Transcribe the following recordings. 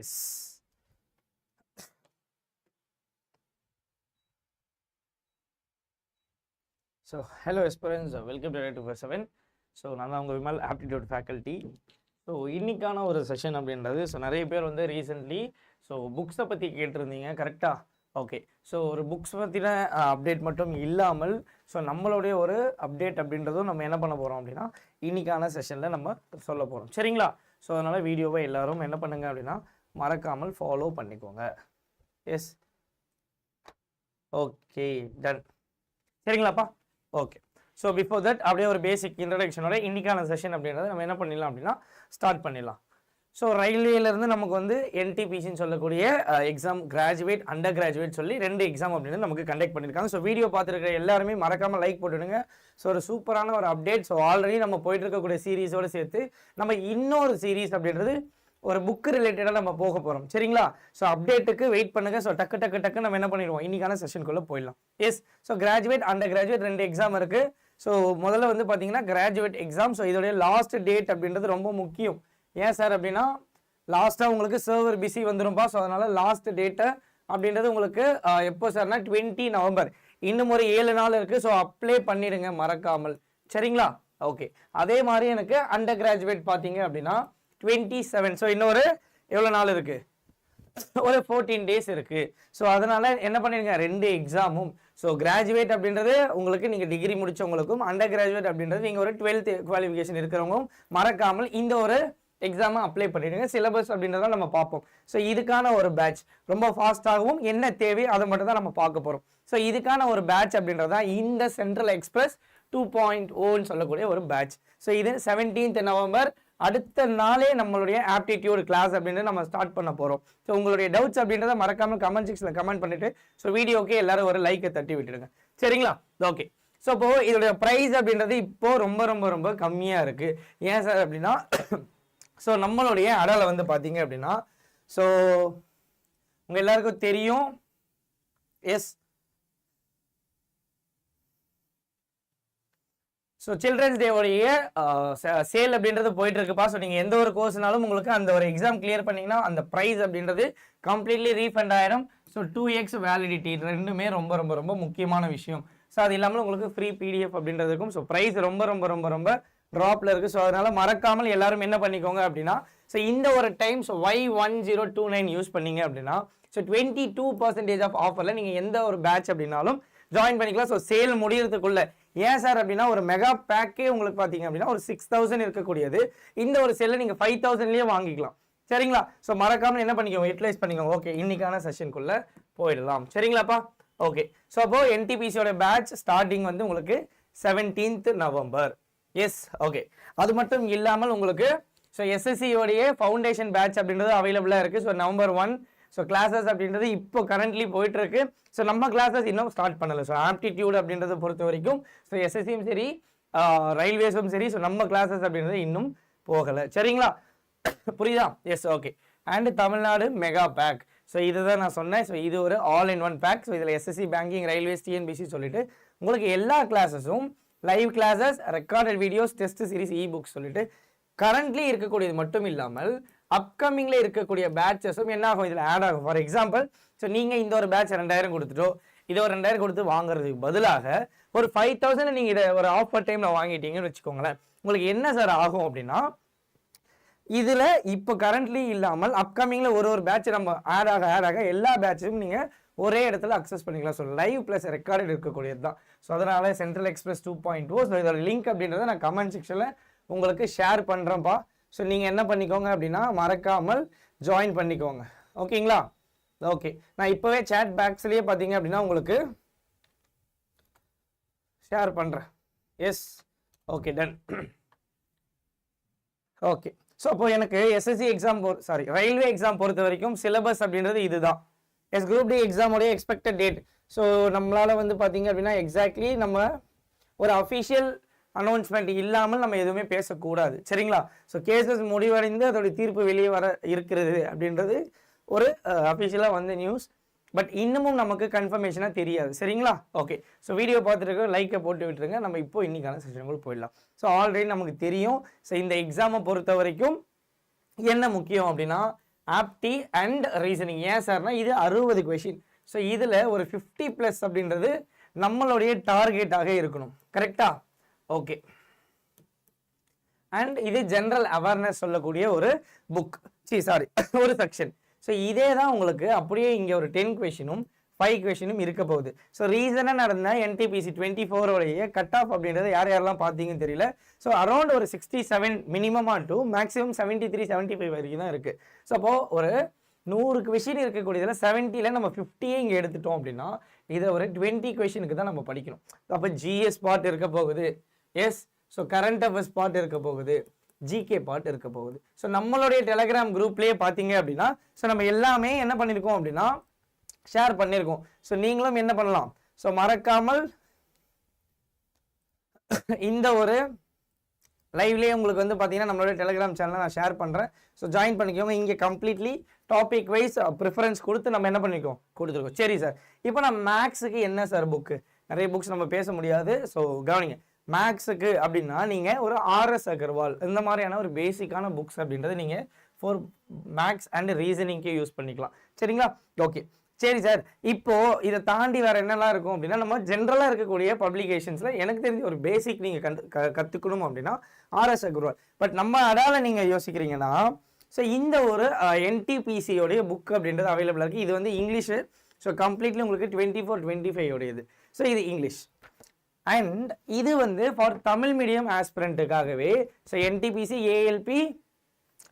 Yes so hello Esperance welcome to two four seven so நான் தான் உங்கள் Vimal aptitude faculty so இன்றைக்கான ஒரு செஷன் அப்படின்றது ஸோ நிறைய பேர் வந்து ரீசெண்ட்லி ஸோ புக்ஸை பற்றி கேட்டிருந்தீங்க கரெக்டாக ஓகே ஸோ ஒரு புக்ஸ் பற்றின அப்டேட் மட்டும் இல்லாமல் ஸோ நம்மளுடைய ஒரு அப்டேட் அப்படின்றதும் நம்ம என்ன பண்ண போகிறோம் அப்படின்னா இன்னைக்கான செஷனில் நம்ம சொல்ல போகிறோம் சரிங்களா? ஸோ அதனால் வீடியோவை எல்லாரும் என்ன பண்ணுங்கள் அப்படின்னா மறக்காமல் ஃபாலோ பண்ணிக்கோங்க. எஸ் ஓகே டன் சரிங்களாப்பா? ஓகே ஸோ பிஃபோர் தட் அப்படியே ஒரு பேசிக் இன்ட்ரடக்ஷனோட இன்னைக்கான செஷன் அப்படின்றத நம்ம என்ன பண்ணிடலாம் அப்படின்னா ஸ்டார்ட் பண்ணிடலாம். ஸோ ரயில்வேலேருந்து நமக்கு வந்து என்டிபிசின்னு சொல்லக்கூடிய எக்ஸாம் கிராஜுவேட் அண்டர் கிராஜுவேட் சொல்லி ரெண்டு எக்ஸாம் அப்படின்னு நமக்கு கண்டக்ட் பண்ணியிருக்காங்க. ஸோ வீடியோ பார்த்துருக்கிற எல்லாருமே மறக்காமல் லைக் போட்டுடுங்க. ஸோ ஒரு சூப்பரான ஒரு அப்டேட் ஸோ ஆல்ரெடி நம்ம போயிட்டு இருக்கக்கூடிய சீரீஸோடு சேர்த்து நம்ம இன்னொரு சீரீஸ் அப்படின்றது ஒரு புக்கு ரிலேட்டடாக நம்ம போக போகிறோம் சரிங்களா? ஸோ அப்டேட்டுக்கு வெயிட் பண்ணுங்க. ஸோ டக்கு டக்கு டக்கு நம்ம என்ன பண்ணிடுவோம்? இன்னைக்கான செஷனுக்குள்ளே போயிடலாம். Yes so graduate under graduate ரெண்டு எக்ஸாம் இருக்குது ஸோ முதல்ல வந்து பார்த்தீங்கன்னா கிராஜுவேட் எக்ஸாம் ஸோ இதோடைய லாஸ்ட் டேட் அப்படின்றது ரொம்ப முக்கியம். ஏன் சார் அப்படின்னா லாஸ்ட்டாக உங்களுக்கு சர்வர் பிஸி வந்துடும்பா ஸோ அதனால் லாஸ்ட் டேட்டை அப்படின்றது உங்களுக்கு எப்போ சார்னா டுவெண்ட்டி நவம்பர் இன்னும் ஒரு ஏழு நாள் இருக்குது ஸோ அப்ளை பண்ணிடுங்க. மறக்காமல். சரிங்களா? ஓகே அதே மாதிரி எனக்கு அண்டர் கிராஜுவேட் பார்த்தீங்க அப்படின்னா டுவெண்ட்டி செவன் ஸோ இன்னொரு எவ்வளோ நாள் இருக்குது ஒரு ஃபோர்டீன் டேஸ் இருக்குது ஸோ அதனால் என்ன பண்ணிடுங்க ரெண்டு எக்ஸாமும் ஸோ கிராஜுவேட் அப்படின்றது உங்களுக்கு நீங்கள் டிகிரி முடிச்சவங்களுக்கும் அண்டர் கிராஜுவேட் அப்படின்றது நீங்கள் ஒரு டுவெல்த் குவாலிஃபிகேஷன் இருக்கிறவங்களும் மறக்காமல் இந்த ஒரு எக்ஸாமை அப்ளை பண்ணிடுங்க. சிலபஸ் அப்படின்றத நம்ம பார்ப்போம். ஸோ இதுக்கான ஒரு பேட்ச் ரொம்ப ஃபாஸ்ட்டாகவும் என்ன தேவை அதை மட்டும் தான் நம்ம பார்க்க போகிறோம் ஸோ இதுக்கான ஒரு பேட்ச் அப்படின்றது தான் இந்த சென்ட்ரல் எக்ஸ்பிரஸ் டூ பாயிண்ட் ஓன்னு சொல்லக்கூடிய ஒரு பேட்ச் ஸோ இது செவன்டீன்த் நவம்பர் அடுத்த நாளே நம்மளுடைய ஆப்டிடியூட் கிளாஸ் அப்படின்றது நம்ம ஸ்டார்ட் பண்ண போகிறோம் ஸோ உங்களுடைய டவுட்ஸ் அப்படின்றத மறக்காமல் கமெண்ட் செக்ஷனில் கமெண்ட் பண்ணிட்டு ஸோ வீடியோக்கே எல்லாரும் ஒரு லைக்கை தட்டி விட்டுடுங்க. சரிங்களா? ஓகே ஸோ இப்போ இதோடைய ப்ரைஸ் அப்படின்றது இப்போ ரொம்ப ரொம்ப ரொம்ப கம்மியாக இருக்குது ஏன் சார் அப்படின்னா ஸோ நம்மளுடைய அடலை வந்து பார்த்தீங்க அப்படின்னா ஸோ உங்கள் எல்லாருக்கும் தெரியும். எஸ் ஸோ சில்ட்ரன்ஸ் டேவுடைய சேல் அப்படின்றது போயிட்டு இருக்குப்பா ஸோ நீங்கள் எந்த ஒரு கோர்ஸ்னாலும் உங்களுக்கு அந்த ஒரு எக்ஸாம் கிளியர் பண்ணீங்கன்னா அந்த ப்ரைஸ் அப்படின்றது கம்ப்ளீட்லி ரீஃபண்ட் ஆயிடும். ஸோ டூ எக்ஸ் வேலிடிட்டி ரெண்டுமே ரொம்ப ரொம்ப ரொம்ப முக்கியமான விஷயம். ஸோ அது இல்லாமல் உங்களுக்கு ஃப்ரீ பிடிஎஃப் அப்படின்றது இருக்கும். ஸோ ப்ரைஸ் ரொம்ப ரொம்ப ரொம்ப ரொம்ப ட்ராப்ல இருக்கு. ஸோ அதனால மறக்காமல் எல்லாரும் என்ன பண்ணிக்கோங்க அப்படின்னா ஸோ இந்த ஒரு time so Y one zero two nine use பண்ணீங்க அப்படின்னா so twenty two percentage off ஆஃபரில் நீங்கள் எந்த ஒரு பேட்ச் அப்படின்னாலும் ஜாயின் பண்ணிக்கலாம். ஸோ சேல் முடியறதுக்குள்ள ஏன் சார் அப்படின்னா ஒரு மெகா பேக்கே உங்களுக்கு பார்த்தீங்க அப்படின்னா ஒரு சிக்ஸ் தௌசண்ட் இருக்கக்கூடியது. இந்த ஒரு செல்லை நீங்கள் ஃபைவ் தௌசண்ட்லேயே வாங்கிக்கலாம். சரிங்களா? ஸோ மறக்காமல் என்ன பண்ணிக்கோங்க யூட்டிலைஸ் பண்ணிக்கோங்க. ஓகே இன்னைக்கான செஷனுக்குள்ளே போயிடலாம். சரிங்களாப்பா? ஓகே ஸோ அப்போ என்டிபிசியோட பேட்ச் ஸ்டார்டிங் வந்து உங்களுக்கு செவன்டீன்த் நவம்பர் எஸ் ஓகே அது மட்டும் இல்லாமல் உங்களுக்கு ஸோ எஸ்எஸ்சியோடைய ஃபவுண்டேஷன் பேட்ச் அப்படின்றது அவைலபிளாக இருக்குது so November one so classes அப்படின்றது இப்போ கரண்ட்லி போயிட்டுருக்கு. ஸோ நம்ம கிளாஸஸ் இன்னும் ஸ்டார்ட் பண்ணல. ஸோ ஆப்டிடியூட் அப்படின்றத பொறுத்த வரைக்கும் ஸோ எஸ்எஸ்சியும் சரி ரயில்வேஸும் சரி ஸோ நம்ம கிளாஸஸ் அப்படின்றது இன்னும் போகலை. சரிங்களா? புரியுதா? Yes okay and Tamil Nadu mega pack so இதுதான் நான் சொன்னேன். ஸோ இது ஒரு all in one pack so இதில் எஸ்எஸ்சி பேங்கிங் ரயில்வேஸ் டிஎன்பிசி சொல்லிட்டு உங்களுக்கு எல்லா கிளாஸஸும் live classes recorded videos test series e books சொல்லிட்டு கரண்ட்லி இருக்கக்கூடியது மட்டும் இல்லாமல் அப்கமிங்ல இருக்கக்கூடிய பேட்சஸும் என்ன ஆகும்? இதில் ஆட் ஆகும். ஃபார் எக்ஸாம்பிள் ஸோ நீங்கள் இந்த ஒரு பேட்ச் ரெண்டாயிரம் கொடுத்துட்டோ இதை ஒரு ரெண்டாயிரம் கொடுத்து வாங்குறதுக்கு பதிலாக ஒரு ஃபைவ் தௌசண்ட் நீங்கள் இதை ஒரு ஆஃபர் டைமில் வாங்கிட்டீங்கன்னு வச்சுக்கோங்களேன். உங்களுக்கு என்ன சார் ஆகும் அப்படின்னா இதில் இப்போ கரண்ட்லி இல்லாமல் அப்கமிங்கில் ஒரு ஒரு பேட்ச் நம்ம ஆட் ஆக ஆட் ஆக எல்லா பேட்சும் நீங்கள் ஒரே இடத்துல அக்சஸ் பண்ணிக்கலாம். ஸோ லைவ் ப்ளஸ் ரெக்கார்டு இருக்கக்கூடியது தான். ஸோ அதனால் central express two point two so இதோட லிங்க் அப்படின்றத நான் கமெண்ட் செக்ஷனில் உங்களுக்கு ஷேர் பண்ணுறேன்ப்பா ஸோ நீங்கள் என்ன பண்ணிக்கோங்க அப்படின்னா மறக்காமல் ஜாயின் பண்ணிக்கோங்க. ஓகேங்களா? ஓகே. நான் இப்போவே சேட் பேக்ஸ்லேயே பார்த்தீங்க அப்படின்னா உங்களுக்கு ஷேர் பண்ணுறேன் yes okay done okay so அப்போ எனக்கு SSC exam sorry railway exam பொறுத்த வரைக்கும் சிலபஸ் அப்படின்றது இதுதான். எஸ் குரூப் டி எக்ஸாமோடைய எக்ஸ்பெக்டட் டேட் ஸோ நம்மளால் வந்து பார்த்தீங்க அப்படின்னா எக்ஸாக்ட்லி நம்ம ஒரு அஃபிஷியல் அனௌன்ஸ்மெண்ட் இல்லாமல் நம்ம எதுவுமே பேசக்கூடாது. சரிங்களா? ஸோ கேசஸ் முடிவடைந்து அதோடைய தீர்ப்பு வெளியே வர இருக்கிறது அப்படின்றது ஒரு அஃபிஷியலாக வந்த நியூஸ் பட் இன்னமும் நமக்கு கன்ஃபர்மேஷனாக தெரியாது. சரிங்களா? ஓகே ஸோ வீடியோ பார்த்துருக்க லைக்கை போட்டு விட்டுருங்க. நம்ம இப்போ இன்னைக்கான செஷனுக்குள் போயிடலாம். ஸோ ஆல்ரெடி நமக்கு தெரியும். ஸோ இந்த எக்ஸாமை பொறுத்த வரைக்கும் என்ன முக்கியம் அப்படின்னா ஆப்டி அண்ட் ரீசனிங் ஏன் சார்னா இது அறுபது கொஷின் ஸோ இதில் ஒரு ஃபிஃப்டி ப்ளஸ் அப்படின்றது நம்மளுடைய டார்கெட்டாக இருக்கணும். கரெக்டாக ஓகே அண்ட் இது ஜென்ரல் அவேர்னஸ் சொல்லக்கூடிய ஒரு புக் சி சாரி ஒரு செக்ஷன் ஸோ இதே தான் உங்களுக்கு அப்படியே இங்கே ஒரு டென் கொஷினும் ஃபைவ் கொஷினும் இருக்க போகுது. ஸோ ரீசனாக நடந்த என்டிபிசி டுவெண்ட்டி ஃபோரோடைய கட் ஆஃப் அப்படின்றத யார் யாரெல்லாம் பார்த்தீங்கன்னு தெரியல. ஸோ அரௌண்ட் ஒரு சிக்ஸ்டி செவன் மினிமமாக to maximum seventy three seventy five வரைக்கும் தான் இருக்குது ஸோ அப்போது ஒரு நூறு கொஷின் இருக்கக்கூடியதில் செவன்ட்டியில் நம்ம ஃபிஃப்டியே இங்கே எடுத்துட்டோம் அப்படின்னா இதை ஒரு டுவெண்ட்டி கொஷினுக்கு தான் நம்ம படிக்கணும். அப்போ ஜிஎஸ் பார்ட் இருக்க போகுது. Yes so current affairs part இருக்க போகுது. ஜிகே பார்ட் இருக்க போகுது. ஸோ நம்மளுடைய டெலகிராம் குரூப்லேயே பார்த்தீங்க அப்படின்னா ஸோ நம்ம எல்லாமே என்ன பண்ணியிருக்கோம் அப்படின்னா ஷேர் பண்ணியிருக்கோம் ஸோ நீங்களும் என்ன பண்ணலாம்? ஸோ மறக்காமல் இந்த ஒரு லைவ்லேயே உங்களுக்கு வந்து பார்த்தீங்கன்னா நம்மளோட டெலிகிராம் சேனலை நான் ஷேர் பண்ணுறேன் ஸோ ஜாயின் பண்ணிக்கோங்க. இங்கே கம்ப்ளீட்லி டாபிக் வைஸ் ப்ரிஃபரன்ஸ் கொடுத்து நம்ம என்ன பண்ணிக்கோம் கொடுத்துருக்கோம். சரி சார் இப்போ நான் மேக்ஸுக்கு என்ன சார் புக்கு நிறைய புக்ஸ் நம்ம பேச முடியாது. ஸோ கவனிங்க. மேக்ஸுக்கு அப்படின்னா நீங்கள் ஒரு ஆர்எஸ் அகர்வால் இந்த மாதிரியான ஒரு பேசிக்கான புக்ஸ் அப்படின்றத நீங்கள் ஃபார் மேக்ஸ் அண்ட் ரீசனிங்க்கே யூஸ் பண்ணிக்கலாம். சரிங்களா? ஓகே சரி சார் இப்போது இதை தாண்டி வேறு என்னெல்லாம் இருக்கும் அப்படின்னா நம்ம ஜென்ரலாக இருக்கக்கூடிய பப்ளிகேஷன்ஸில் எனக்கு தெரிஞ்ச ஒரு பேசிக் நீங்கள் கண்டு க கற்றுக்கணும் அப்படின்னா ஆர்எஸ் அகர்வால் பட் நம்ம அடால நீங்கள் யோசிக்கிறீங்கன்னா ஸோ இந்த ஒரு என்டிபிசியோடைய புக் அப்படின்றது அவைலபிளாக இருக்குது இது வந்து இங்கிலீஷு ஸோ கம்ப்ளீட்லி உங்களுக்கு டுவெண்ட்டி ஃபோர் டுவெண்ட்டி ஃபைவ் உடையது ஸோ இது இங்கிலீஷ் அண்ட் இது வந்து ஃபார் தமிழ் மீடியம் ஆஸ்பிரண்ட்டுக்காகவே ஸோ என்டிபிசி ஏஎல்பி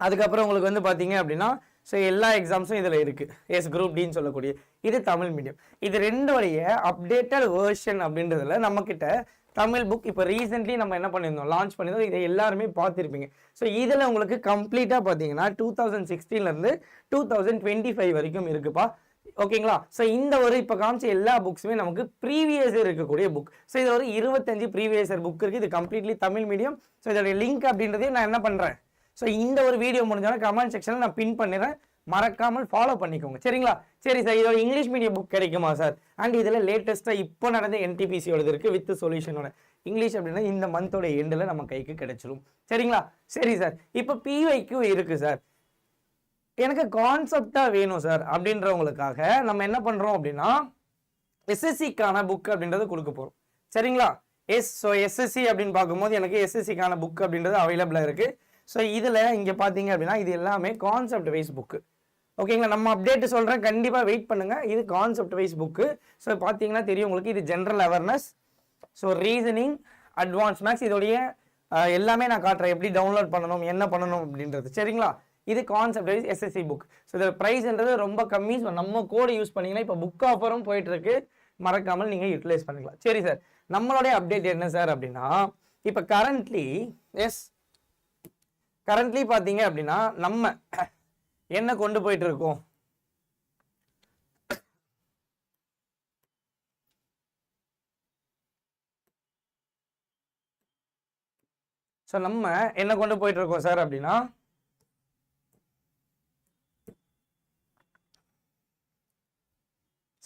அதுக்கப்புறம் உங்களுக்கு வந்து பார்த்தீங்க அப்படின்னா ஸோ எல்லா எக்ஸாம்ஸும் இதில் இருக்குது எஸ் குரூப் டின்னு சொல்லக்கூடிய. இது தமிழ் மீடியம் இது ரெண்டோடைய அப்டேட்டட் வேர்ஷன் அப்படின்றதுல நம்மக்கிட்ட தமிழ் புக் இப்போ ரீசெண்ட்லி நம்ம என்ன பண்ணியிருந்தோம்? லான்ச் பண்ணியிருந்தோம். இதை எல்லாருமே பார்த்துருப்பீங்க. ஸோ இதில் உங்களுக்கு கம்ப்ளீட்டாக பார்த்தீங்கன்னா டூ தௌசண்ட் சிக்ஸ்டீன்லேருந்து டூ தௌசண்ட் டுவெண்ட்டி ஃபைவ் வரைக்கும் இருக்குப்பா. ஓகேங்களா? ஸோ இந்த ஒரு இப்போ காமிச்ச எல்லா புக்ஸுமே நமக்கு ப்ரீவியஸ் இருக்கக்கூடிய புக் ஸோ இது ஒரு இருபத்தஞ்சு ப்ரீவியஸர் புக் இருக்குது இது கம்ப்ளீட்லி தமிழ் மீடியம் ஸோ இதோடைய லிங்க் அப்படின்றதையும் நான் என்ன பண்ணுறேன் ஸோ இந்த ஒரு வீடியோ முடிஞ்சாலும் கமெண்ட் செக்ஷனில் நான் பின் பண்ணிடுறேன். மறக்காமல் ஃபாலோ பண்ணிக்கோங்க. சரிங்களா? சரி சார் இதோட இங்கிலீஷ் மீடியம் புக் கிடைக்குமா சார் அண்ட் இதில் லேட்டஸ்ட்டாக இப்போ நடந்த என்டிபிசியோட இருக்குது வித் சொல்யூஷனோட இங்கிலீஷ் அப்படின்னா இந்த மந்தோட எண்டில் நம்ம கைக்கு கிடைச்சிரும். சரிங்களா? சரி சார் இப்போ பிஒய்க்கு இருக்குது சார் எனக்கு கான்செப்டாக வேணும் சார் அப்படின்றவங்களுக்காக நம்ம என்ன பண்ணுறோம் அப்படின்னா எஸ்எஸ்சிக்கான புக் அப்படின்றத கொடுக்க போகிறோம் சரிங்களா? எஸ் ஸோ எஸ்எஸ்சி அப்படின்னு பார்க்கும்போது எனக்கு எஸ்எஸ்சிக்கான புக் அப்படின்றது அவைலபிளாக இருக்குது ஸோ இதில் இங்கே பார்த்தீங்க அப்படின்னா இது எல்லாமே கான்செப்ட் வைஸ் புக்கு ஓகேங்களா நம்ம அப்டேட் சொல்கிறேன் கண்டிப்பாக வெயிட் பண்ணுங்கள் இது கான்செப்ட் வைஸ் புக்கு ஸோ பார்த்தீங்கன்னா தெரியும் உங்களுக்கு இது general awareness so reasoning advance maths இதோடைய எல்லாமே நான் காட்டுறேன். எப்படி டவுன்லோட் பண்ணணும் என்ன பண்ணணும் அப்படின்றது. சரிங்களா? இது concept wise SSC book so இதில் ப்ரைஸ்ன்றது ரொம்ப கம்மி. ஸோ நம்ம கோடு யூஸ் பண்ணிங்கன்னா இப்போ புக் ஆஃபரும் போயிட்டுருக்கு. மறக்காமல் நீங்கள் யூட்டிலைஸ் பண்ணிக்கலாம். சரி சார் நம்மளுடைய அப்டேட் என்ன சார் அப்படின்னா இப்போ கரண்ட்லி எஸ் கரண்ட்லி பார்த்தீங்க அப்படின்னா நம்ம என்ன கொண்டு போயிட்டு இருக்கோம் ஸோ நம்ம என்ன கொண்டு போயிட்டு இருக்கோம் சார் அப்படின்னா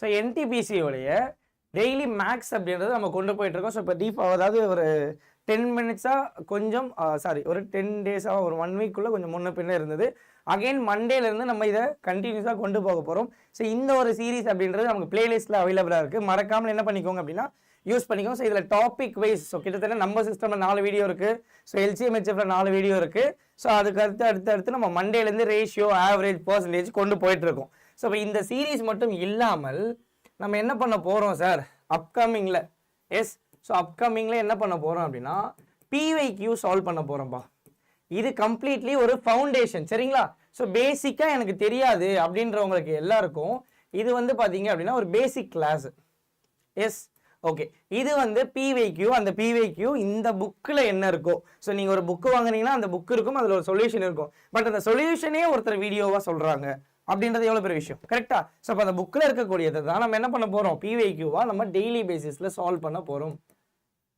ஸோ என்டிபிசியோடைய டெய்லி மேக்ஸ் அப்படின்றது நம்ம கொண்டு போயிட்டுருக்கோம். ஸோ இப்போ டீப் அதாவது ஒரு டென் மினிட்ஸாக கொஞ்சம் சாரி ஒரு டென் டேஸாக ஒரு ஒன் வீக்குள்ளே கொஞ்சம் முன்ன பின்ன இருந்தது. அகைன் மண்டேலேருந்து நம்ம இதை கண்டினியூஸாக கொண்டு போக போகிறோம் ஸோ இந்த ஒரு சீரிஸ் அப்படின்றது நமக்கு பிளேலிஸ்ட்டில் அவைலபிளாக இருக்குது மறக்காமல் என்ன பண்ணிக்கோங்க அப்படின்னா யூஸ் பண்ணிக்கோங்க. ஸோ இதில் டாபிக் வைஸ் ஸோ கிட்டத்தட்ட நம்ம சிஸ்டமில் நாலு வீடியோ இருக்குது ஸோ எல்சிஎம்ஹெச்எஃப்ல நாலு வீடியோ இருக்குது ஸோ அதுக்கு அடுத்து அடுத்து அடுத்து நம்ம மண்டேலேருந்து ரேஷியோ ஆவரேஜ் பர்சன்டேஜ் கொண்டு போயிட்டுருக்கோம். ஸோ இப்போ இந்த சீரிஸ் மட்டும் இல்லாமல் நம்ம என்ன பண்ண போகிறோம் சார் அப்கமிங்கில் எஸ் ஸோ அப்கமிங்கில் என்ன பண்ண போகிறோம் அப்படின்னா பிவைக்யூ சால்வ் பண்ண போகிறோம்ப்பா இது கம்ப்ளீட்லி ஒரு ஃபவுண்டேஷன் சரிங்களா? ஸோ பேசிக்காக எனக்கு தெரியாது அப்படின்றவங்களுக்கு எல்லாருக்கும் இது வந்து பார்த்தீங்க அப்படின்னா ஒரு பேசிக் கிளாஸ் எஸ் ஓகே இது வந்து பிவைக்யூ அந்த பிவைக்யூ இந்த புக்கில் என்ன இருக்கோ. ஸோ நீங்கள் ஒரு புக்கு வாங்குனீங்கன்னா அந்த புக் இருக்கும் அதில் ஒரு சொல்யூஷன் இருக்கும். பட் அந்த சொல்யூஷனே ஒருத்தர் வீடியோவாக சொல்கிறாங்க அப்படின்றது எவ்வளோ பெரிய விஷயம்? கரெக்டா ஸோ அப்போ அந்த புக்கில் இருக்கக்கூடியது தான் நம்ம என்ன பண்ண போகிறோம் பிவைக்யூவாக நம்ம டெய்லி பேசிஸில் சால்வ் பண்ண போகிறோம்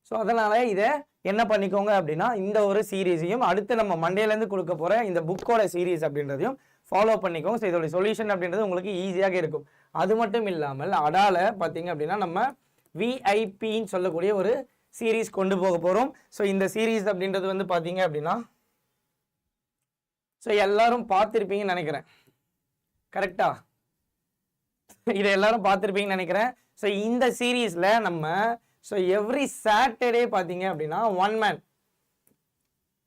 ஸோ அதனால் இதை என்ன பண்ணிக்கோங்க அப்படின்னா இந்த ஒரு சீரீஸையும் அடுத்து நம்ம மண்டேலேருந்து கொடுக்க போகிற இந்த புக்கோட சீரீஸ் அப்படின்றதையும் ஃபாலோ பண்ணிக்கோங்க. ஸோ இதோட சொல்யூஷன் அப்படின்றது உங்களுக்கு ஈஸியாக இருக்கும். அது மட்டும் இல்லாமல் அடால பார்த்தீங்க அப்படின்னா நம்ம விஐபின்னு சொல்லக்கூடிய ஒரு சீரீஸ் கொண்டு போக போகிறோம் ஸோ இந்த சீரீஸ் அப்படின்றது வந்து பார்த்தீங்க அப்படின்னா ஸோ எல்லாரும் பார்த்துருப்பீங்கன்னு நினைக்கிறேன். கரெக்டா? இதை எல்லாரும் பார்த்துருப்பீங்கன்னு நினைக்கிறேன். ஸோ இந்த சீரீஸில் நம்ம ஸோ எவ்ரி சாட்டர்டே பார்த்தீங்க அப்படின்னா ஒன் மேன்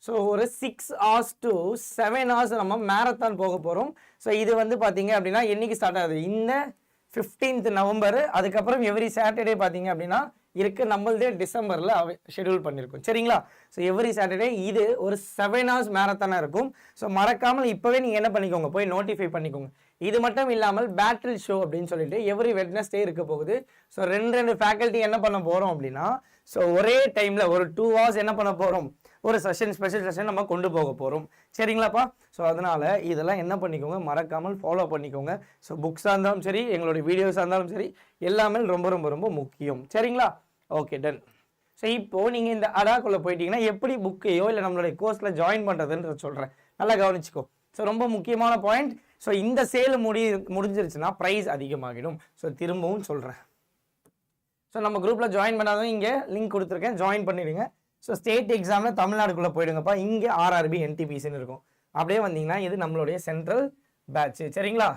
ஸோ ஒரு six hours to seven hours நம்ம மேரத்தான் போக போகிறோம் ஸோ இது வந்து பார்த்தீங்க அப்படின்னா என்னைக்கு ஸ்டார்ட் ஆகுது? இந்த ஃபிஃப்டீன்த் நவம்பர் அதுக்கப்புறம் எவ்ரி சாட்டர்டே பார்த்தீங்க அப்படின்னா இருக்கு நம்மளதே டிசம்பரில் ஷெடியூல் பண்ணியிருக்கோம் சரிங்களா? ஸோ எவ்ரி சாட்டர்டே இது ஒரு செவன் ஹவர்ஸ் மேரத்தானாக இருக்கும். ஸோ மறக்காமல் இப்போவே நீங்கள் என்ன பண்ணிக்கோங்க? போய் நோட்டிஃபை பண்ணிக்கோங்க. இது மட்டும் இல்லாமல் பேட்டில் ஷோ அப்படின்னு சொல்லிட்டு எவ்ரி வெட்னஸ்டே இருக்க போகுது. ஸோ ரெண்டு ரெண்டு ஃபேக்கல்ட்டி என்ன பண்ண போகிறோம் அப்படின்னா ஸோ ஒரே டைமில் ஒரு டூ ஹவர்ஸ் என்ன பண்ண போகிறோம் ஒரு செஷன் ஸ்பெஷல் செஷன் நம்ம கொண்டு போக போகிறோம் சரிங்களாப்பா? ஸோ அதனால் இதெல்லாம் என்ன பண்ணிக்கோங்க? மறக்காமல் ஃபாலோ பண்ணிக்கோங்க. ஸோ புக்ஸாக இருந்தாலும் சரி எங்களுடைய வீடியோஸாக இருந்தாலும் சரி எல்லாமே ரொம்ப ரொம்ப ரொம்ப முக்கியம். சரிங்களா? ஓகே டன் ஸோ இப்போது நீங்கள் இந்த அடாக்குள்ளே போயிட்டீங்கன்னா எப்படி புக்கையோ இல்லை நம்மளுடைய கோர்ஸில் ஜாயின் பண்ணுறதுன்ற சொல்கிறேன் நல்லா கவனிச்சிக்கோ. ஸோ ரொம்ப முக்கியமான பாயிண்ட் ஸோ இந்த சேல் முடி முடிஞ்சிருச்சுன்னா ப்ரைஸ் அதிகமாகிடும். ஸோ திரும்பவும் சொல்கிறேன் ஸோ நம்ம குரூப்பில் ஜாயின் பண்ணாதவங்க இங்கே லிங்க் கொடுத்துருக்கேன். ஜாயின் பண்ணிடுங்க. ஸோ ஸ்டேட் எக்ஸாமில் தமிழ்நாடுக்குள்ளே போயிடுங்கப்பா. இங்கே ஆர்ஆர்பி என்டிபிசின்னு இருக்கும். அப்படியே வந்தீங்கன்னா இது நம்மளுடைய சென்ட்ரல் பேட்ச் சரிங்களா?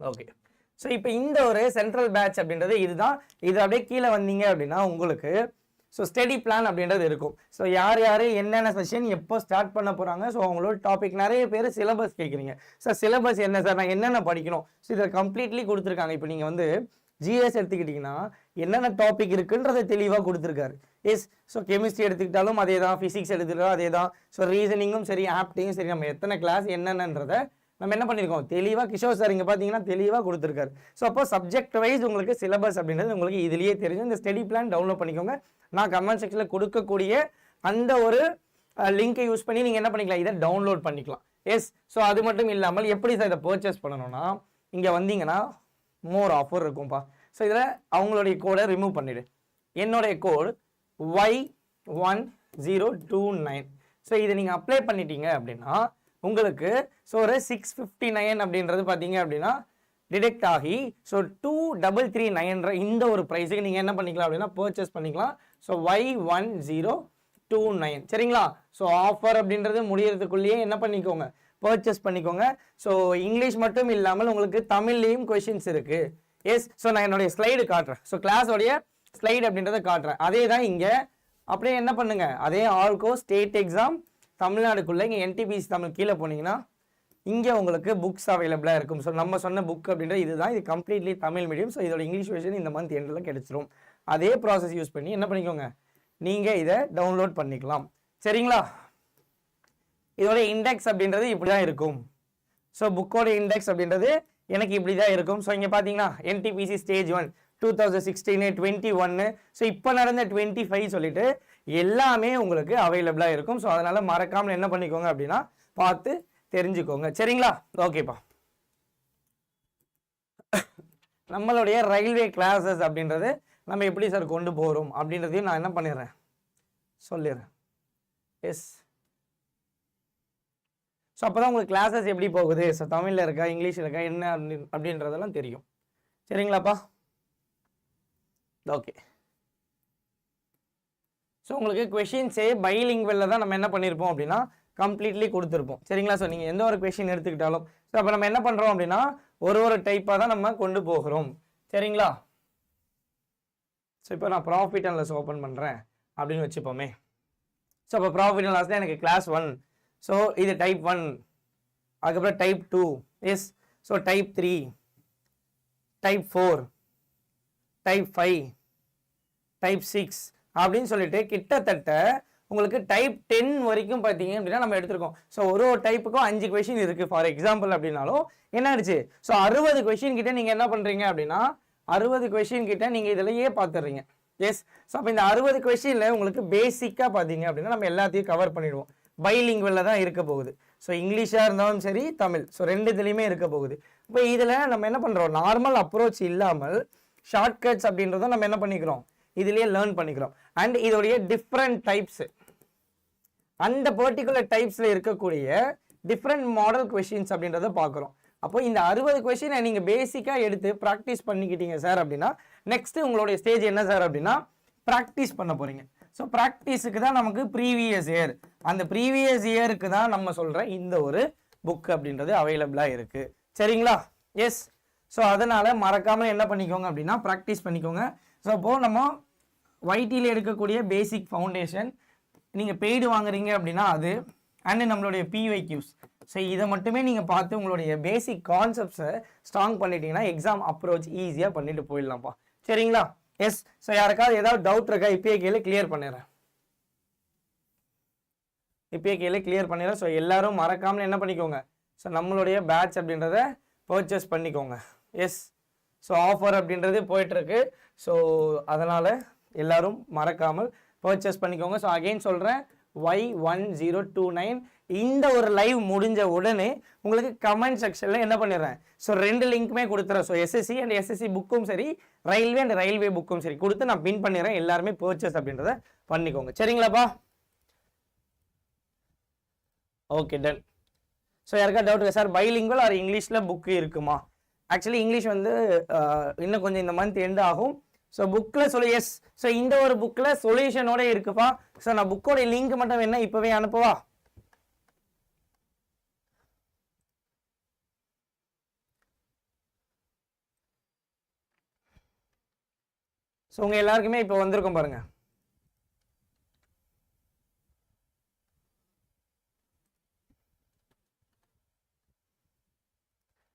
ஓகே ஸோ இப்போ இந்த ஒரு சென்ட்ரல் பேட்ச் அப்படின்றது இதுதான். இது அப்படியே கீழே வந்தீங்க அப்படின்னா உங்களுக்கு ஸோ ஸ்டடி பிளான் அப்படின்றது இருக்கும். ஸோ யார் யார் என்னென்ன செஷன் எப்போ ஸ்டார்ட் பண்ண போகிறாங்க ஸோ அவங்களோட டாபிக் நிறைய பேர் சிலபஸ் கேட்குறீங்க சார் சிலபஸ் என்ன சார் நான் என்னென்ன படிக்கணும்? ஸோ இதை கம்ப்ளீட்லி கொடுத்துருக்காங்க. இப்போ நீங்கள் வந்து ஜிஎஸ் எடுத்துக்கிட்டிங்கன்னா என்னென்ன டாபிக் இருக்குன்றதை தெளிவாக கொடுத்துருக்காரு. எஸ் ஸோ கெமிஸ்ட்ரி எடுத்துக்கிட்டாலும் அதே தான் ஃபிசிக்ஸ் எடுத்துக்கிட்டாலும் அதே தான் ஸோ ரீசனிங்கும் சரி ஆப்டையும் சரி. நம்ம எத்தனை கிளாஸ் என்னென்னன்றதை நம்ம என்ன பண்ணியிருக்கோம் தெளிவாக கிஷோர் சார் இங்கே பார்த்தீங்கன்னா தெளிவாக கொடுத்துருக்காரு. ஸோ அப்போ சப்ஜெக்ட் வைஸ் உங்களுக்கு சிலபஸ் அப்படின்றது உங்களுக்கு இதுலேயே தெரியும் இந்த ஸ்டடி பிளான் டவுன்லோட் பண்ணிக்கோங்க. நான் கமெண்ட் செக்ஷனில் கொடுக்கக்கூடிய அந்த ஒரு லிங்கை யூஸ் பண்ணி நீங்கள் என்ன பண்ணிக்கலாம்? இதை டவுன்லோட் பண்ணிக்கலாம். எஸ் ஸோ அது மட்டும் இல்லாமல் எப்படி சார் இதை பர்ச்சேஸ் பண்ணணும்னா இங்கே வந்தீங்கன்னா மோர் ஆஃபர் இருக்கும்ப்பா ஸோ இதில் அவங்களுடைய கோடை ரிமூவ் பண்ணிவிடு என்னுடைய code Y one zero two nine so இதை நீங்கள் அப்ளை பண்ணிட்டீங்க அப்படின்னா உங்களுக்கு ஸோ ஒரு சிக்ஸ் ஃபிஃப்டி நைன் அப்படின்றது பார்த்தீங்க அப்படின்னா டிடெக்ட் ஆகி ஸோ டூ டபுள் த்ரீ நைன்ற இந்த ஒரு ப்ரைஸுக்கு நீங்கள் என்ன பண்ணிக்கலாம் அப்படின்னா பர்ச்சேஸ் பண்ணிக்கலாம். So Y one zero two nine சரிங்களா? ஸோ ஆஃபர் அப்படின்றது முடியறதுக்குள்ளேயே என்ன பண்ணிக்கோங்க? பர்ச்சேஸ் பண்ணிக்கோங்க. ஸோ இங்கிலீஷ் மட்டும் இல்லாமல் உங்களுக்கு தமிழ்லேயும் கொஷின்ஸ் இருக்குது எஸ் ஸோ நான் என்னுடைய ஸ்லைடு காட்டுறேன். ஸோ கிளாஸோடைய ஸ்லைடு அப்படின்றத காட்டுறேன். அதே தான் இங்கே. அப்படியே என்ன பண்ணுங்கள் அதே ஆல்கோ ஸ்டேட் எக்ஸாம் தமிழ்நாடுக்குள்ளே இங்கே என்டிபிசி தமிழ் கீழே போனீங்கன்னா இங்கே உங்களுக்கு புக்ஸ் அவைலபிளாக இருக்கும். ஸோ நம்ம சொன்ன புக் அப்படின்றது இதுதான். இது கம்ப்ளீட்லி தமிழ் மீடியம் ஸோ இதோட இங்கிலீஷ் வெர்ஷன் இந்த மந்த் எண்டில் கிடைச்சிரும். அதே ப்ராசஸ் யூஸ் பண்ணி என்ன பண்ணிக்கோங்க? நீங்கள் இதை டவுன்லோட் பண்ணிக்கலாம். சரிங்களா? இதோட இண்டெக்ஸ் அப்படின்றது இப்படி தான் இருக்கும் ஸோ புக்கோட இண்டெக்ஸ் அப்படின்றது எனக்கு இப்படி தான் இருக்கும். ஸோ இங்கே பார்த்தீங்கன்னா NTPC stage one two thousand sixteen twenty ஒன்னு ஸோ இப்போ நடந்த டுவெண்ட்டி ஃபைவ் சொல்லிட்டு எல்லாமே உங்களுக்கு அவைலபிளாக இருக்கும். ஸோ அதனால் மறக்காமல் என்ன பண்ணிக்கோங்க அப்படின்னா பார்த்து தெரிஞ்சுக்கோங்க. சரிங்களா? ஓகேப்பா. நம்மளுடைய ரயில்வே கிளாஸஸ் அப்படின்றது நம்ம எப்படி சார் கொண்டு போகிறோம் அப்படின்றதையும் நான் என்ன பண்ணிடுறேன்? சொல்லிடுறேன். எஸ் ஸோ அப்போ தான் உங்களுக்கு கிளாஸஸ் எப்படி போகுது? ஸோ தமிழில் இருக்கா இங்கிலீஷில் இருக்கா என்ன அப்படின்றதெல்லாம் தெரியும். சரிங்களாப்பா? ஓகே ஸோ உங்களுக்கு கொஷின்ஸே பைலிங்குவலில் தான் நம்ம என்ன பண்ணியிருப்போம் அப்படின்னா கம்ப்ளீட்லி கொடுத்துருப்போம். சரிங்களா? ஸோ நீங்கள் எந்த ஒரு கொஷின் எடுத்துக்கிட்டாலும். ஸோ அப்போ நம்ம என்ன பண்ணுறோம் அப்படின்னா ஒரு ஒரு டைப்பாக தான் நம்ம கொண்டு போகிறோம். சரிங்களா? ஸோ இப்போ நான் ப்ராஃபிட் அண்ட் லாஸ் ஓப்பன் பண்ணுறேன் அப்படின்னு வச்சுப்போமே. ஸோ அப்போ ப்ராஃபிட் அண்ட் லாஸில் எனக்கு கிளாஸ் ஒன் ஸோ இது டைப் ஒன் அதுக்கப்புறம் type two yes so type three type four type five type six அப்படின்னு சொல்லிட்டு கிட்டத்தட்ட உங்களுக்கு டைப் டென் வரைக்கும் பார்த்தீங்க அப்படின்னா நம்ம எடுத்திருக்கோம். ஸோ ஒரு ஒரு டைப்புக்கும் அஞ்சு கொஷின் இருக்குது ஃபார் எக்ஸாம்பிள் அப்படின்னாலும் என்ன ஆயிடுச்சு? ஸோ அறுபது கொஷின் கிட்ட நீங்கள் என்ன பண்ணுறீங்க அப்படின்னா அறுபது கொஷின் கிட்ட நீங்கள் இதிலேயே பார்த்துடுறீங்க எஸ் ஸோ அப்போ இந்த அறுபது கொஷினில் உங்களுக்கு பேசிக்காக பார்த்தீங்க அப்படின்னா நம்ம எல்லாத்தையும் கவர் பண்ணிடுவோம். பைலிங்குவலில் தான் இருக்க போகுது. ஸோ இங்கிலீஷாக இருந்தாலும் சரி தமிழ். ஸோ ரெண்டுத்துலேயுமே இருக்க போகுது. இப்போ இதில் நம்ம என்ன பண்ணுறோம் நார்மல் அப்ரோச் இல்லாமல் ஷார்ட்கட்ஸ் அப்படின்றத நம்ம என்ன பண்ணிக்கிறோம்? இதுலயே லேர்ன் பண்ணிக்கிறோம். அண்ட் இதோடைய டிஃப்ரெண்ட் டைப்ஸ் அந்த பர்டிகுலர் டைப்ஸ்ல இருக்கக்கூடிய டிஃப்ரெண்ட் மாடல் கொஷின்ஸ் அப்படின்றத பார்க்குறோம். அப்போ இந்த அறுபது கொஷினை நீங்கள் பேசிக்காக எடுத்து ப்ராக்டிஸ் பண்ணிக்கிட்டீங்க சார் அப்படின்னா நெக்ஸ்ட்டு உங்களுடைய ஸ்டேஜ் என்ன சார் அப்படின்னா ப்ராக்டிஸ் பண்ண போகிறீங்க ஸோ ப்ராக்டிஸுக்கு தான் நமக்கு ப்ரீவியஸ் இயர் அந்த ப்ரீவியஸ் இயருக்கு தான் நம்ம சொல்கிற இந்த ஒரு புக் அப்படின்றது அவைலபிளாக இருக்குது சரிங்களா? எஸ் ஸோ அதனால் மறக்காமல் என்ன பண்ணிக்கோங்க அப்படின்னா ப்ராக்டிஸ் பண்ணிக்கோங்க. ஸோ அப்போது நம்ம ஒய்டியில் எடுக்கக்கூடிய பேசிக் ஃபவுண்டேஷன் நீங்கள் பெய்டு வாங்குறீங்க அப்படின்னா அது அண்ட் நம்மளுடைய பிவைக்யூஸ் ஸோ இதை மட்டுமே நீங்கள் பார்த்து உங்களுடைய பேசிக் கான்செப்ட்ஸை ஸ்ட்ராங் பண்ணிட்டீங்கன்னா எக்ஸாம் அப்ரோச் ஈஸியாக பண்ணிட்டு போயிடலாம்ப்பா. சரிங்களா? எஸ் ஸோ யாருக்காவது ஏதாவது டவுட் இருக்கா? இப்பயே கேளு கிளியர் பண்ணிடுறேன். இப்பயே கேளு கிளியர் பண்ணிடுறேன். ஸோ எல்லாரும் மறக்காமல் என்ன பண்ணிக்கோங்க? ஸோ நம்மளுடைய பேட்ச் அப்படின்றத பர்ச்சேஸ் பண்ணிக்கோங்க. எஸ் ஸோ ஆஃபர் அப்படின்றது போயிட்டுருக்கு. ஸோ அதனால் எல்லாரும் மறக்காமல் பர்ச்சேஸ் பண்ணிக்கோங்க. ஸோ அகைன் சொல்கிறேன் Y one zero two nine இந்த ஒரு லைவ் முடிஞ்ச உடனே உங்களுக்கு கமெண்ட் செக்ஷனில் என்ன பண்ணிடுறேன்? ஸோ ரெண்டு லிங்க்குமே கொடுத்துறேன். ஸோ எஸ்எஸ்சி அண்ட் எஸ்எஸ்சி புக்கும் சரி ரயில்வே அண்ட் ரயில்வே புக்கும் சரி கொடுத்து நான் பின் பண்ணிடுறேன். எல்லாருமே பர்ச்சேஸ் அப்படின்றத பண்ணிக்கோங்க. சரிங்களாப்பா? ஓகே டன் ஸோ யாருக்கா டவுட் இருக்கா? சார் பைலிங்குவல் ஆர் இங்கிலீஷில் புக்கு இருக்குமா? ஆக்சுவலி இங்கிலீஷ் வந்து இன்னும் கொஞ்சம் இந்த மந்த் எண்ட் ஆகும். ஸோ புக்கில் சொல்லி எஸ் ஸோ இந்த ஒரு புக்கில் சொல்யூஷனோட இருக்குப்பா. ஸோ நான் புக்கோட லிங்க் மட்டும் என்ன இப்போவே அனுப்புவா. ஸோ உங்கள் எல்லாருக்குமே இப்போ வந்திருக்கும் பாருங்க.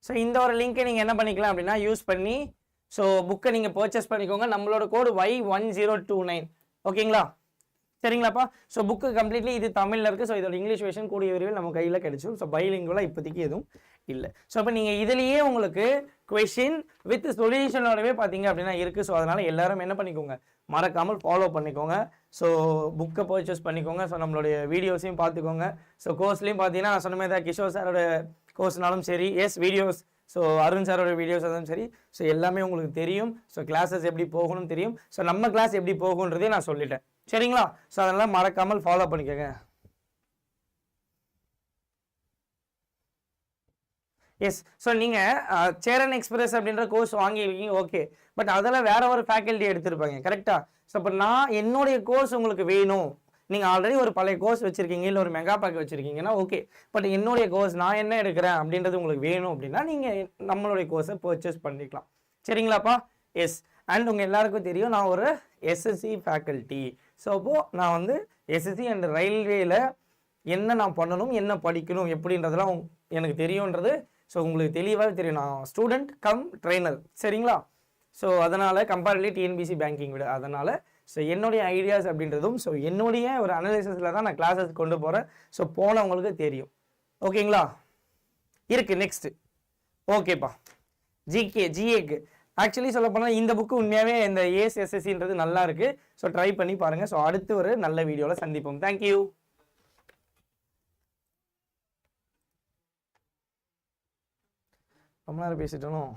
ஸோ இந்த ஒரு லிங்க்கை நீங்கள் என்ன பண்ணிக்கலாம் அப்படின்னா யூஸ் பண்ணி ஸோ புக்கை நீங்கள் பர்ச்சேஸ் பண்ணிக்கோங்க. நம்மளோட code Y one zero two nine ஓகேங்களா? சரிங்களாப்பா? ஸோ புக்கு கம்ப்ளீட்லி இது தமிழில் இருக்குது ஸோ இதோட இங்கிலீஷ் வெர்ஷன் கூடிய விரைவில் நம்ம கையில் கிடைச்சிடும் ஸோ பைலிங்குவலாக இப்போதைக்கு எதுவும் இல்லை. ஸோ அப்போ நீங்கள் இதுலேயே உங்களுக்கு கொஷின் வித் சொல்யூஷனோடவே பார்த்தீங்க அப்படின்னா இருக்குது ஸோ அதனால் எல்லாரும் என்ன பண்ணிக்கோங்க? மறக்காமல் ஃபாலோ பண்ணிக்கோங்க. ஸோ புக்கை பர்ச்சேஸ் பண்ணிக்கோங்க. ஸோ நம்மளுடைய வீடியோஸையும் பார்த்துக்கோங்க ஸோ கோர்ஸ்லையும் பார்த்தீங்கன்னா சொன்னமே சொன்ன மாதிரி தான் கிஷோர் சாரோட கோர்ஸ்னாலும் சரி எஸ் வீடியோஸ் ஸோ அருண் சாரோட வீடியோஸ் இருந்தாலும் சரி ஸோ எல்லாமே உங்களுக்கு தெரியும். ஸோ கிளாஸஸ் எப்படி போகணும்னு தெரியும். ஸோ நம்ம கிளாஸ் எப்படி போகுன்றதே நான் சொல்லிட்டேன். சரிங்களா? ஸோ அதெல்லாம் மறக்காமல் ஃபாலோ பண்ணிக்கோங்க. எஸ் ஸோ நீங்கள் சேரன் எக்ஸ்பிரஸ் அப்படின்ற கோர்ஸ் வாங்கியிருக்கீங்க ஓகே பட் அதில் வேற ஒரு ஃபேக்கல்ட்டி எடுத்திருப்பாங்க கரெக்டாக ஸோ இப்போ நான் என்னுடைய கோர்ஸ் உங்களுக்கு வேணும். நீங்கள் ஆல்ரெடி ஒரு பழைய கோர்ஸ் வச்சுருக்கீங்க இல்லை ஒரு மெகா பேக் வச்சுருக்கீங்கன்னா ஓகே பட் என்னுடைய கோர்ஸ் நான் என்ன எடுக்கிறேன் அப்படின்றது உங்களுக்கு வேணும் அப்படின்னா நீங்கள் நம்மளுடைய கோர்ஸை பர்ச்சேஸ் பண்ணிக்கலாம். சரிங்களாப்பா? எஸ் அண்ட் உங்கள் எல்லாருக்கும் தெரியும் நான் ஒரு எஸ்எஸ்சி ஃபேக்கல்ட்டி ஸோ அப்போது நான் வந்து எஸ்எஸ்சி அண்ட் ரயில்வேயில் என்ன நான் பண்ணணும் என்ன படிக்கணும் எப்படின்றதெல்லாம் எனக்கு தெரியுன்றது ஸோ உங்களுக்கு தெளிவாக தெரியும். நான் ஸ்டூடெண்ட் கம் ட்ரெயினர் சரிங்களா? ஸோ அதனால் கம்பேரிட்லி டிஎன்பிசி பேங்கிங் விட அதனால் ஸோ என்னுடைய ஐடியாஸ் அப்படின்றதும் ஸோ என்னுடைய ஒரு அனலிசிஸில் தான் நான் கிளாஸஸ் கொண்டு போகிறேன் ஸோ போனவங்களுக்கு தெரியும். ஓகேங்களா இருக்கு நெக்ஸ்ட்டு ஓகேப்பா ஜிகே ஜிஏக்கு ஆக்சுவலி சொல்ல போனால் இந்த புக்கு உண்மையாகவே இந்த ஏஎஸ்எஸ்எஸ்சின்றது நல்லா இருக்குது ஸோ ட்ரை பண்ணி பாருங்கள் ஸோ அடுத்து ஒரு நல்ல வீடியோவில் சந்திப்போம். தேங்க்யூ ரொம்ப நேரம் பேசிட்டணும்